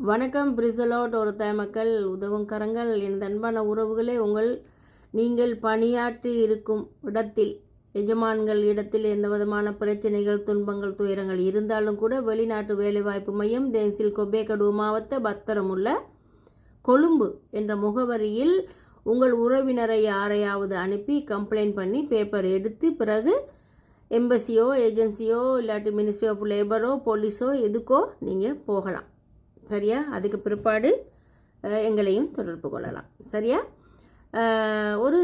வணக்கம் பிரிசலோட். ஒரு மக்கள் உதவும் கரங்கள். எனது அன்பான உறவுகளே உங்கள் நீங்கள் பணியாற்றி இருக்கும் இடத்தில் எஜமான்கள் இடத்தில் எந்த விதமான பிரச்சனைகள் துன்பங்கள் துயரங்கள் இருந்தாலும் கூட வெளிநாட்டு வேலைவாய்ப்பு மையம் தேன்சில் கொபேகடு மாவட்ட பத்திரமுள்ள கொழும்பு என்ற முகவரியில் உங்கள் உறவினரை யாரையாவது அனுப்பி கம்ப்ளைண்ட் பண்ணி பேப்பர் எடுத்து பிறகு எம்பசியோ ஏஜென்சியோ இல்லாட்டி மினிஸ்ட்ரி ஆஃப் லேபரோ போலீஸோ எதுக்கோ நீங்கள் போகலாம். சரியா? அதுக்கு பிற்பாடு எங்களையும் தொடர்பு கொள்ளலாம். சரியா? ஒரு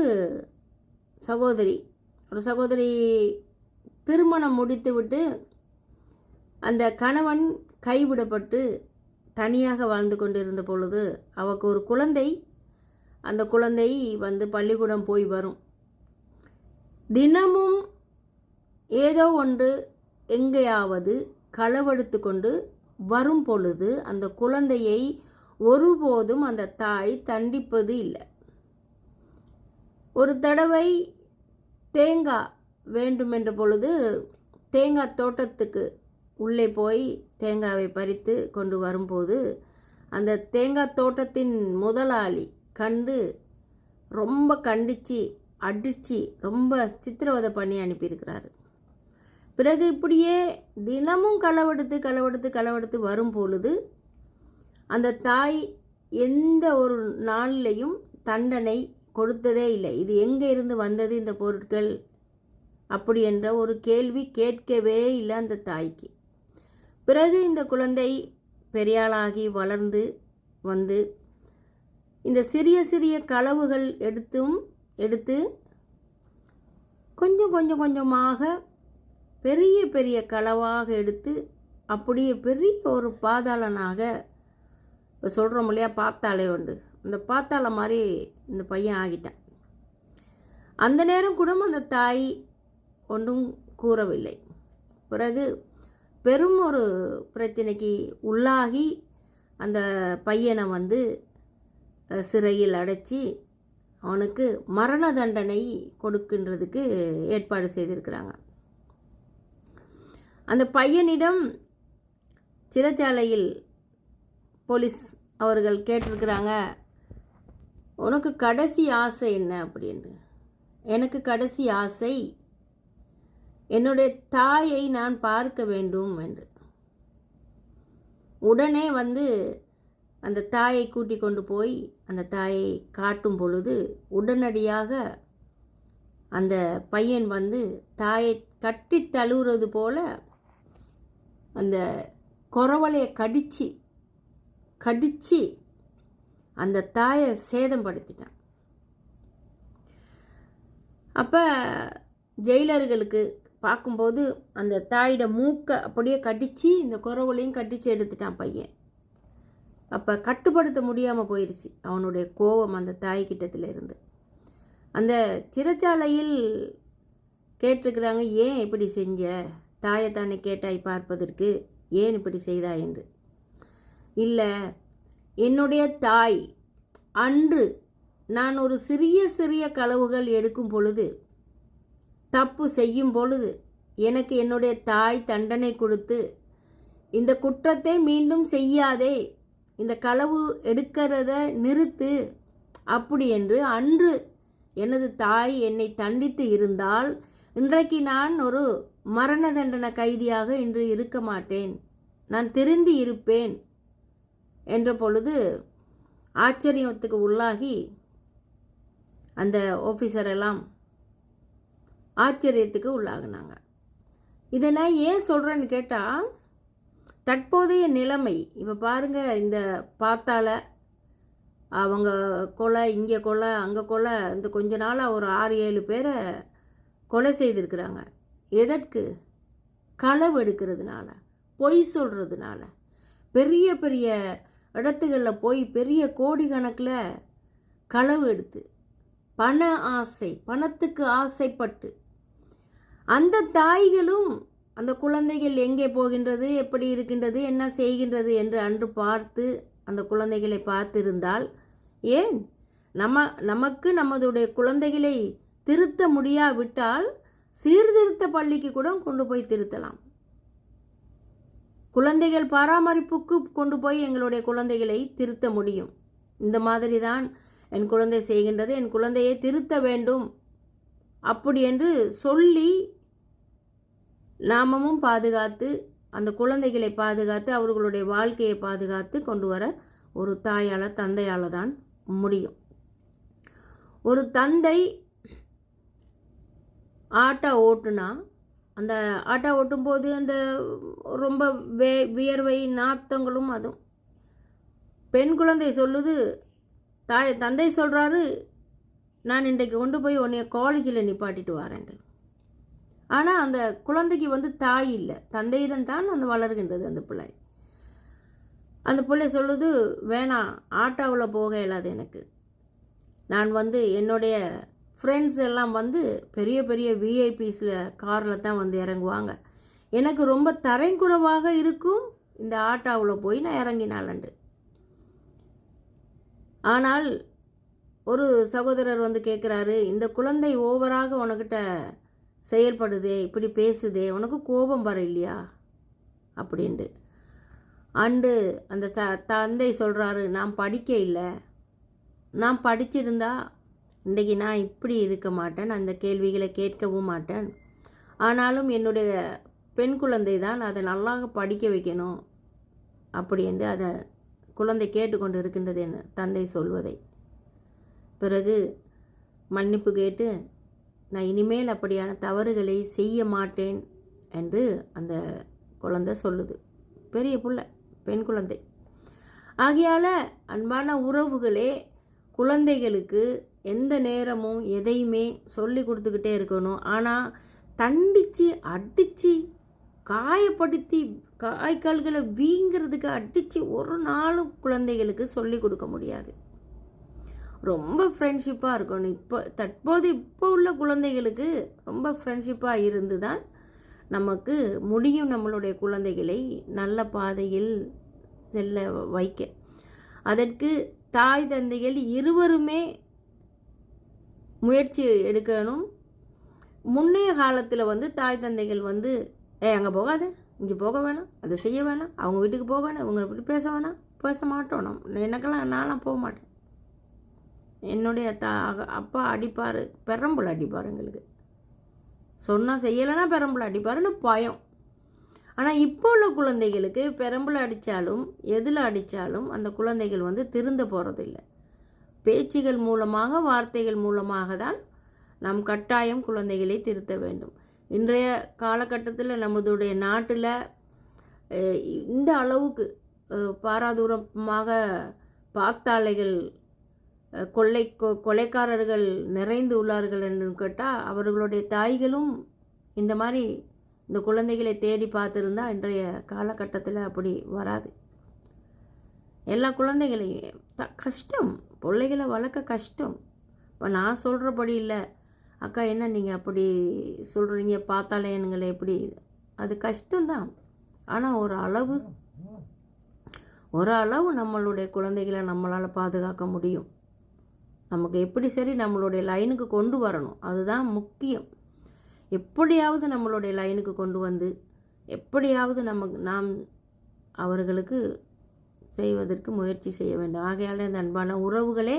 சகோதரி ஒரு சகோதரி திருமணம் முடித்துவிட்டு அந்த கணவன் கைவிடப்பட்டு தனியாக வாழ்ந்து கொண்டிருந்த பொழுது அவக்கு ஒரு குழந்தை அந்த குழந்தை வந்து பள்ளிக்கூடம் போய் வரும். தினமும் ஏதோ ஒன்று எங்கேயாவது களவெடுத்து கொண்டு வரும் பொழுது அந்த குழந்தையை ஒருபோதும் அந்த தாய் தண்டிப்பது இல்லை. ஒரு தடவை தேங்காய் வேண்டுமென்ற பொழுது தேங்காய் தோட்டத்துக்கு உள்ளே போய் தேங்காவை பறித்து கொண்டு வரும்போது அந்த தேங்காய் தோட்டத்தின் முதலாளி கண்டு ரொம்ப கண்டித்து அடித்து ரொம்ப சித்திரவதை பண்ணி அனுப்பியிருக்கிறாரு. பிறகு இப்படியே தினமும் களவெடுத்து களவெடுத்து களவெடுத்து வரும் பொழுது அந்த தாய் எந்த ஒரு நாளிலையும் தண்டனை கொடுத்ததே இல்லை. இது எங்கே இருந்து வந்தது இந்த பொருட்கள்? அப்படி என்ற ஒரு கேள்வி கேட்கவே இல்லை அந்த தாய்க்கு. பிறகு இந்த குழந்தை பெரியாளாகி வளர்ந்து வந்து இந்த சிறிய சிறிய களவுகள் எடுத்தும் எடுத்து கொஞ்சம் கொஞ்சம் கொஞ்சமாக பெரிய பெரிய களவாக எடுத்து அப்படியே பெரிய ஒரு பாதாளனாக இப்போ சொல்கிறோம் இல்லையா? பாத்தாளே உண்டு. அந்த பாத்தாள மாதிரி இந்த பையன் ஆகிட்டான். அந்த நேரம் கூட அந்த தாய் ஒன்றும் கூறவில்லை. பிறகு பெரும் ஒரு பிரச்சனைக்கு உள்ளாகி அந்த பையனை வந்து சிறையில் அடைச்சி அவனுக்கு மரண தண்டனை கொடுக்கின்றதுக்கு ஏற்பாடு செய்திருக்கிறாங்க. அந்த பையனிடம் சிறைச்சாலையில் போலீஸ் அவர்கள் கேட்டிருக்கிறாங்க உனக்கு கடைசி ஆசை என்ன? அப்படின்னு எனக்கு கடைசி ஆசை என்னுடைய தாயை நான் பார்க்க வேண்டும் என்று. உடனே வந்து அந்த தாயை கூட்டி கொண்டு போய் அந்த தாயை காட்டும் பொழுது உடனடியாக அந்த பையன் வந்து தாயை கட்டி தழுவுறது போல அந்த குறவலையை கடித்து கடிச்சு அந்த தாயை சேதப்படுத்திட்டான். அப்போ ஜெயிலர்களுக்கு பார்க்கும்போது அந்த தாயோட மூக்கை அப்படியே கடித்து இந்த குறவலையும் கடித்து எடுத்துட்டான் பையன். அப்போ கட்டுப்படுத்த முடியாமல் போயிடுச்சு அவனுடைய கோபம் அந்த தாய்கிட்டத்தில் இருந்து. அந்த சிறைச்சாலையில் கேட்டிருக்கிறாங்க ஏன் இப்படி செஞ்ச? தாயை தன்னை கேட்டாய் பார்ப்பதற்கு ஏன் இப்படி செய்தாய் என்று? இல்லை என்னுடைய தாய் அன்று நான் ஒரு சிறிய சிறிய களவுகள் எடுக்கும் பொழுது தப்பு செய்யும் பொழுது எனக்கு என்னுடைய தாய் தண்டனை கொடுத்து இந்த குற்றத்தை மீண்டும் செய்யாதே இந்த களவு எடுக்கிறத நிறுத்து அப்படி என்று அன்று எனது தாய் என்னை தண்டித்து இருந்தால் இன்றைக்கு நான் ஒரு மரண தண்டனை கைதியாக இன்று இருக்க மாட்டேன். நான் திருந்தி இருப்பேன். என்ற பொழுது ஆச்சரியத்துக்கு உள்ளாகி அந்த ஆஃபீஸர் எல்லாம் ஆச்சரியத்துக்கு உள்ளாகினாங்க. இதை நான் ஏன் சொல்கிறேன்னு கேட்டால் தற்போதைய நிலைமை இப்போ பாருங்கள் இந்த பார்த்தால அவங்க கொலை இங்கே கொலை அங்கே கொலை இந்த கொஞ்ச நாளாக ஒரு ஆறு ஏழு பேரை கொலை செய்திருக்கிறாங்க. எதற்கு? களவு எடுக்கிறதுனால பொய் சொல்கிறதுனால பெரிய பெரிய இடத்துகளில் போய் பெரிய கோடிக்கணக்கில் களவு எடுத்து பண ஆசை பணத்துக்கு ஆசைப்பட்டு அந்த தாய்களும் அந்த குழந்தைகள் எங்கே போகின்றது எப்படி இருக்கின்றது என்ன செய்கின்றது என்று அன்று பார்த்து அந்த குழந்தைகளை பார்த்திருந்தால் ஏன்? நம்ம நமக்கு நமதுடைய குழந்தைகளை திருத்த முடியாவிட்டால் சீர்திருத்த பள்ளிக்கு கூட கொண்டு போய் திருத்தலாம். குழந்தைகள் பராமரிப்புக்கு கொண்டு போய் எங்களுடைய குழந்தைகளை திருத்த முடியும். இந்த மாதிரி தான் என் குழந்தை செய்கின்றது. என் குழந்தையை திருத்த வேண்டும். அப்படி என்று சொல்லி நாமமும் பாதுகாத்து அந்த குழந்தைகளை பாதுகாத்து அவர்களுடைய வாழ்க்கையை பாதுகாத்து கொண்டு வர ஒரு தாயால் தந்தையால் தான் முடியும். ஒரு தந்தை ஆட்டோ ஓட்டுனா அந்த ஆட்டோ ஓட்டும்போது அந்த ரொம்ப வே வியர்வை நாத்தங்களும் அதுவும். பெண் குழந்தை சொல்லுது தாய் தந்தை சொல்கிறாரு நான் இன்றைக்கு கொண்டு போய் உன்னைய காலேஜில் நிப்பாட்டிட்டு வரேன்ட்டு. ஆனால் அந்த குழந்தைக்கு வந்து தாய் இல்லை. தந்தையிடம் தான் அந்த வளர்கின்றது அந்த பிள்ளை. அந்த பிள்ளை சொல்லுது வேணாம் ஆட்டோவில் போக இயலாது எனக்கு. நான் வந்து என்னுடைய ஃப்ரெண்ட்ஸ் எல்லாம் வந்து பெரிய பெரிய விஐபிஸில் காரில் தான் வந்து இறங்குவாங்க. எனக்கு ரொம்ப தரைக்குறவாக இருக்கும். இந்த ஆட்டோவில் போய் நான் இறங்கினாலண்டு. ஆனால் ஒரு சகோதரர் வந்து கேட்குறாரு இந்த குழந்தை ஓவராக உனக்கிட்ட செயல்படுதே இப்படி பேசுதே உனக்கு கோபம் வர இல்லையா? அப்படின்ட்டு. அண்டு அந்த த தந்தை சொல்கிறாரு நான் படிக்க இல்லை. நான் படிச்சிருந்தா இன்றைக்கி நான் இப்படி இருக்க மாட்டேன் அந்த கேள்விகளை கேட்கவும் மாட்டேன். ஆனாலும் என்னுடைய பெண் குழந்தை தான் அதை நல்லா படிக்க வைக்கணும் அப்படி என்று அதை குழந்தை கேட்டுக்கொண்டு இருக்கின்றது என் தந்தை சொல்வதை. பிறகு மன்னிப்பு கேட்டு நான் இனிமேல் அப்படியான தவறுகளை செய்ய மாட்டேன் என்று அந்த குழந்தை சொல்லுது. பெரிய புள்ள பெண் குழந்தை. ஆகையால் அன்பான உறவுகளே குழந்தைகளுக்கு எந்த நேரமும் எதையுமே சொல்லி கொடுத்துக்கிட்டே இருக்கணும். ஆனால் தண்டித்து அடித்து காயப்படுத்தி காய்கால்களை வீங்கிறதுக்கு அடித்து ஒரு நாளும் குழந்தைகளுக்கு சொல்லி கொடுக்க முடியாது. ரொம்ப ஃப்ரெண்ட்ஷிப்பாக இருக்கணும். இப்போ தற்போது இப்போ உள்ள குழந்தைகளுக்கு ரொம்ப ஃப்ரெண்ட்ஷிப்பாக இருந்து தான் நமக்கு முடியும் நம்மளுடைய குழந்தைகளை நல்ல பாதையில் செல்ல வைக்க. அதற்கு தாய் தந்தைகள் இருவருமே முயற்சி எடுக்கணும். முன்னைய காலத்தில் வந்து தாய் தந்தைகள் வந்து ஏ அங்கே போகாத. இங்கே போக வேணாம். அதை செய்ய வேணாம். அவங்க வீட்டுக்கு போக வேணாம். இவங்க இப்படி பேச வேணாம். பேச மாட்டோம் நம்ம எனக்கெல்லாம் நான்லாம் போக மாட்டேன். என்னுடைய தா அப்பா அடிப்பார். பெரம்புல அடிப்பார் எங்களுக்கு. சொன்னால் செய்யலைன்னா பெரம்புல அடிப்பாருன்னு பயம். ஆனால் இப்போ உள்ள குழந்தைகளுக்கு பெரம்பில் அடித்தாலும் எதில் அடித்தாலும் அந்த குழந்தைகள் வந்து திருந்த போகிறதில்ல பேச்சுகள் மூலமாக வார்த்தைகள் மூலமாக தான் நாம் கட்டாயம் குழந்தைகளை திருத்த வேண்டும். இன்றைய காலகட்டத்தில் நம்மளுடைய நாட்டில் இந்த அளவுக்கு பாராதூரமாக பாக்தாலைகள் கொள்ளை கொலைக்காரர்கள் நிறைந்து உள்ளார்கள் என்று கேட்டால் அவர்களுடைய தாய்களும் இந்த மாதிரி இந்த குழந்தைகளை தேடி பார்த்துருந்தா இன்றைய காலகட்டத்தில் அப்படி வராது. எல்லா குழந்தைகளையும் த கஷ்டம் பிள்ளைகளை வளர்க்க கஷ்டம். இப்போ நான் சொல்கிறபடி இல்லை. அக்கா என்ன நீங்கள் அப்படி சொல்கிறீங்க பார்த்தாலே எங்களை எப்படி அது கஷ்டம்தான். ஆனால் ஒரு அளவு ஒரு அளவு நம்மளுடைய குழந்தைகளை நம்மளால் பாதுகாக்க முடியும். நமக்கு எப்படி சரி நம்மளுடைய லைனுக்கு கொண்டு வரணும். அதுதான் முக்கியம். எப்படியாவது நம்மளுடைய லைனுக்கு கொண்டு வந்து எப்படியாவது நமக்கு நாம் அவர்களுக்கு செய்வதற்கு முயற்சி செய்ய வேண்டும். ஆகையால் இந்த அன்பான உறவுகளே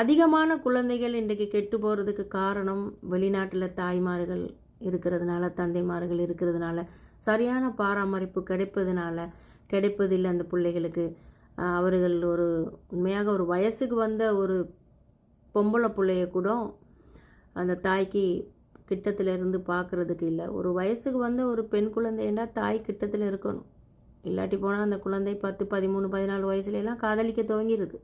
அதிகமான குழந்தைகள் இன்றைக்கு கெட்டு போகிறதுக்கு காரணம் வெளிநாட்டில் தாய்மார்கள் இருக்கிறதுனால தந்தைமார்கள் இருக்கிறதுனால சரியான பராமரிப்பு கிடைப்பதுனால கிடைப்பதில்லை அந்த பிள்ளைகளுக்கு. அவர்கள் ஒரு உண்மையாக ஒரு வயசுக்கு வந்த ஒரு பொம்பளை பிள்ளைய கூட அந்த தாய்க்கு கிட்டத்தில் இருந்து பார்க்குறதுக்கு இல்லை. ஒரு வயசுக்கு வந்த ஒரு பெண் குழந்தைன்னா தாய் கிட்டத்தில் இருக்கணும். இல்லாட்டி போனால் அந்த குழந்தை பத்து பதிமூணு பதினாலு வயசுலலாம் காதலிக்க துவங்கிடுது.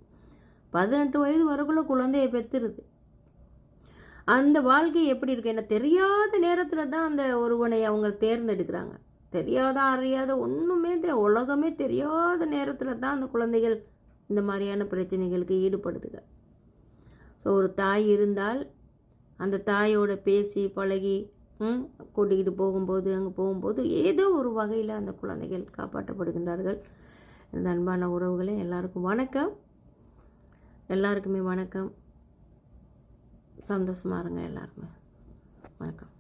பதினெட்டு வயது வரக்குள்ளே குழந்தைய பெற்றுருது. அந்த வாழ்க்கை எப்படி இருக்கு? என்ன தெரியாத நேரத்தில் தான் அந்த ஒருவனை அவங்க தேர்ந்தெடுக்கிறாங்க. தெரியாத அறியாத ஒன்றுமே உலகமே தெரியாத நேரத்தில் தான் அந்த குழந்தைகள் இந்த மாதிரியான பிரச்சனைகளுக்கு ஈடுபடுதுங்க. ஸோ ஒரு தாய் இருந்தால் அந்த தாயோட பேசி பழகி கூட்டிக்கிட்டு போகும்போது அங்கே போகும்போது ஏதோ ஒரு வகையில் அந்த குழந்தைகள் காப்பாற்றப்படுகின்றார்கள். இந்த அன்பான உறவுகளே எல்லாருக்கும் வணக்கம். எல்லாருக்குமே வணக்கம். சந்தோஷமாக இருங்க எல்லாருமே. வணக்கம்.